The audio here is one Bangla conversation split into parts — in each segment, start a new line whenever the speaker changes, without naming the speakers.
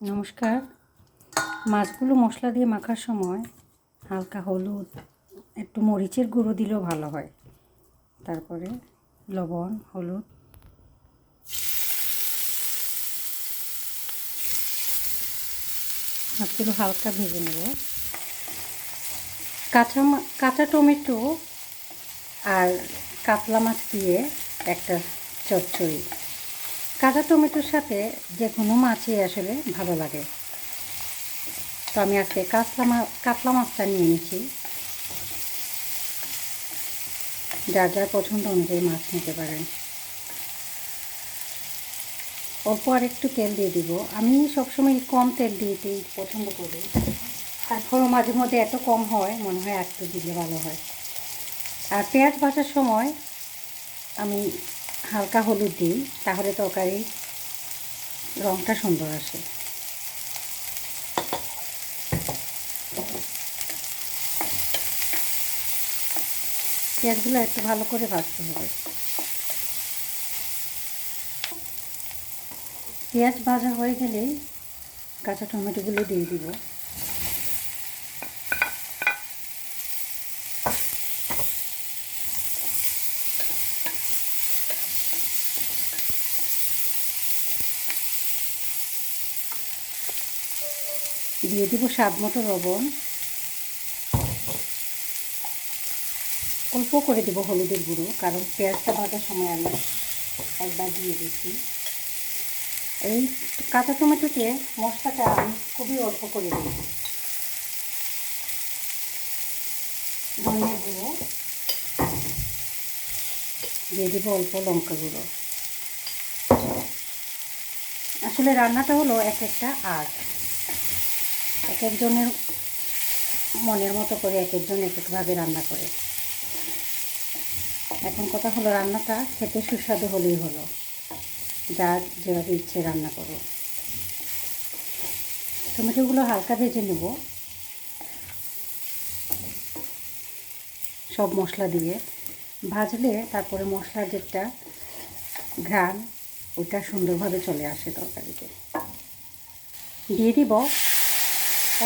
নমস্কার। মাছগুলো মশলা দিয়ে মাখার সময় হালকা হলুদ, একটু মরিচের গুঁড়ো দিলেও ভালো হয়। তারপরে লবণ, হলুদ। মাছগুলো হালকা ভেজে নেব। কাঁচা কাঁচা টমেটো আর কাতলা মাছ দিয়ে একটা চচ্চড়ি। কাঁচা টমেটোর সাথে যে কোনো মাছই আসলে ভালো লাগে। তো আমি আজকে কাতলা মা কাতলা মাছটা নিয়ে নিয়েছি যার যার পছন্দ অনুযায়ী মাছ নিতে পারেন। অল্প আর একটু তেল দিয়ে দিব। আমি সবসময় কম তেল দিয়েতেই পছন্দ করি। তারপরও মাঝে মধ্যে এত কম হয়, মনে হয় একটু দিলে ভালো হয়। আর পেঁয়াজ ভাজার সময় আমি হালকা হলুদ দিই, তাহলে তরকারি রঙটা সুন্দর আসে। পেঁয়াজগুলো একটু ভালো করে ভাজতে হবে। পেঁয়াজ ভাজা হয়ে গেলেই কাঁচা টমেটোগুলো দিয়ে দিব। দিয়ে দিব স্বাদ মতো লবণ। অল্প করে দেবো হলুদের গুঁড়ো, কারণ পেঁয়াজটা ভাজার সময় আমি একবার দিয়ে দিচ্ছি এই কাঁচা টমেটোতে মশলাটা আমি খুবই অল্প করে দিই ধনিয়া গুঁড়ো। দিয়ে দেবো অল্প লঙ্কা গুঁড়ো। আসলে রান্নাটা হলো এক একটা আর্ট। এক একজনের মনের মতো করে এক একজন এক একভাবে রান্না করে। এখন কথা হলো রান্নাটা খেতে সুস্বাদু হলেই হলো। যার যেভাবে ইচ্ছে রান্না করো। টমেটোগুলো হালকা ভেজে নেব। সব মশলা দিয়ে। ভাজলে তারপরে মশলার যেটা ঘ্রাণ ওইটা সুন্দরভাবে চলে আসে তরকারিতে। দিয়ে দিব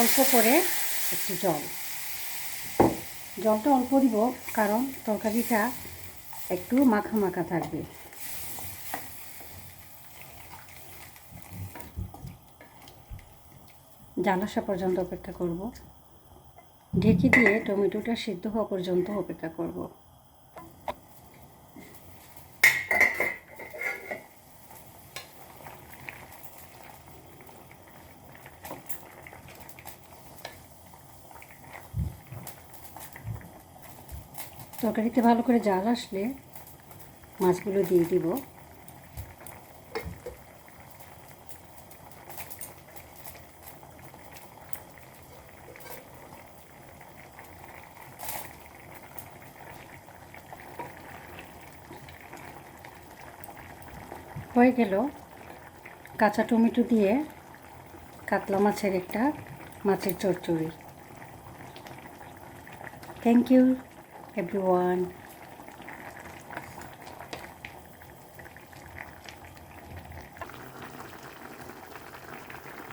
অল্প করে একটু জল। জলটা অল্প দিব কারণ তরকারিটা একটু মাখা মাখা থাকবে। জাল আসা পর্যন্ত অপেক্ষা করব। ঢেকে দিয়ে টমেটোটা সিদ্ধ হওয়া পর্যন্ত অপেক্ষা করব। তরকারিতে ভালো করে জাল আসলে মাছগুলো দিয়ে দিব। হয়ে গেল কাঁচা টমেটো দিয়ে কাতলা মাছের একটা মাছের চচ্চড়ি। Thank you everyone.